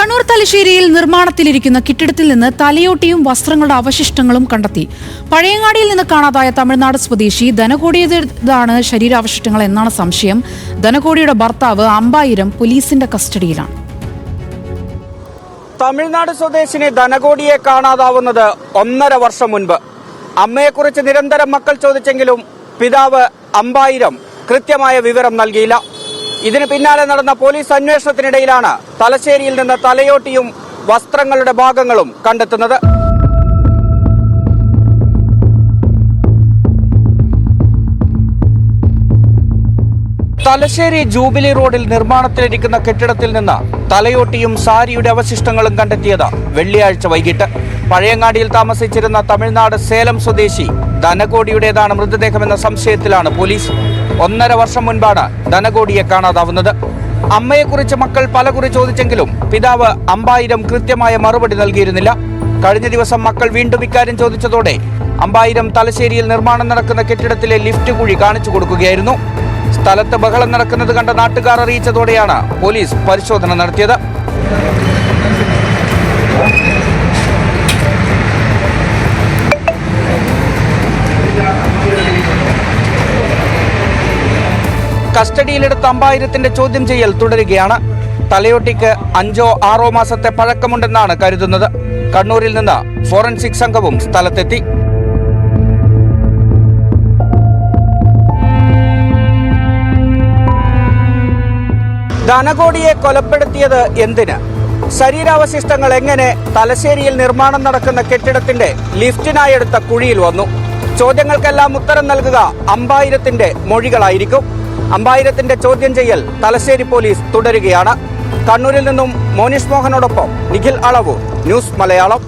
കണ്ണൂർ തലശ്ശേരിയിൽ നിർമ്മാണത്തിലിരിക്കുന്ന കെട്ടിടത്തിൽ നിന്ന് തലയോട്ടിയും വസ്ത്രങ്ങളുടെ അവശിഷ്ടങ്ങളും കണ്ടെത്തി. പഴയങ്ങാടിയിൽ നിന്ന് കാണാതായ തമിഴ്നാട് സ്വദേശി ധനകോടിയുടേതാണ് ശരീരാവശിഷ്ടങ്ങൾ എന്നാണ് സംശയം. ധനകോടിയുടെ ഭർത്താവ് അമ്പായിരം പോലീസിന്റെ കസ്റ്റഡിയിലാണ്. തമിഴ്നാട് സ്വദേശിനി ധനകോടിയെ കാണാതാവുന്നത് ഒന്നര വർഷം മുൻപ്. അമ്മയെക്കുറിച്ച് നിരന്തരം മക്കൾ ചോദിച്ചെങ്കിലും പിതാവ് അമ്പായിരം കൃത്യമായ വിവരം നൽകിയില്ല. ഇതിന് പിന്നാലെ നടന്ന പോലീസ് അന്വേഷണത്തിനിടയിലാണ് തലശ്ശേരിയിൽ നിന്ന് തലയോട്ടിയും വസ്ത്രങ്ങളുടെ ഭാഗങ്ങളും കണ്ടെത്തുന്നത്. തലശ്ശേരി ജൂബിലി റോഡിൽ നിർമ്മാണത്തിലിരിക്കുന്ന കെട്ടിടത്തിൽ നിന്ന് തലയോട്ടിയും സാരിയുടെ അവശിഷ്ടങ്ങളും കണ്ടെത്തിയത് വെള്ളിയാഴ്ച വൈകിട്ട്. പഴയങ്ങാടിയിൽ താമസിച്ചിരുന്ന തമിഴ്നാട് സേലം സ്വദേശി ധനകോടിയുടേതാണ് മൃതദേഹമെന്ന സംശയത്തിലാണ് പോലീസ്. ഒന്നര വർഷം മുൻപാണ് ധനകോടിയെ കാണാതാവുന്നത്. അമ്മയെക്കുറിച്ച് മക്കൾ പലകുറി ചോദിച്ചെങ്കിലും പിതാവ് അമ്പായിരം കൃത്യമായ മറുപടി നൽകിയിരുന്നില്ല. കഴിഞ്ഞ ദിവസം മക്കൾ വീണ്ടും ഇക്കാര്യം ചോദിച്ചതോടെ അമ്പായിരം തലശ്ശേരിയിൽ നിർമ്മാണം നടക്കുന്ന കെട്ടിടത്തിലെ ലിഫ്റ്റ് കുഴി കാണിച്ചു കൊടുക്കുകയായിരുന്നു. സ്ഥലത്ത് ബഹളം നടക്കുന്നത് കണ്ട നാട്ടുകാർ അറിയിച്ചതോടെയാണ് പോലീസ് പരിശോധന നടത്തിയത്. കസ്റ്റഡിയിലെടുത്ത അമ്പായിരത്തിന്റെ ചോദ്യം ചെയ്യൽ തുടരുകയാണ്. തലയോട്ടിക്ക് അഞ്ചോ ആറോ മാസത്തെ പഴക്കമുണ്ടെന്നാണ് കരുതുന്നത്. കണ്ണൂരിൽ നിന്ന് ഫോറൻസിക് സംഘവും സ്ഥലത്തെത്തി. ധനകോടിയെ കൊലപ്പെടുത്തിയത് എന്തിന്? ശരീരാവശിഷ്ടങ്ങൾ എങ്ങനെ തലശ്ശേരിയിൽ നിർമ്മാണം നടക്കുന്ന കെട്ടിടത്തിന്റെ ലിഫ്റ്റിനായെടുത്ത കുഴിയിൽ വന്നു. ചോദ്യങ്ങൾക്കെല്ലാം ഉത്തരം നൽകുക അമ്പായിരത്തിന്റെ മൊഴികളായിരിക്കും. അമ്പായിരത്തിന്റെ ചോദ്യം ചെയ്യൽ തലശ്ശേരി പോലീസ് തുടരുകയാണ്. കണ്ണൂരിൽ നിന്നും മോനിഷ് മോഹനോടൊപ്പം നിഖിൽ അളവൂർ ന്യൂസ് മലയാളം.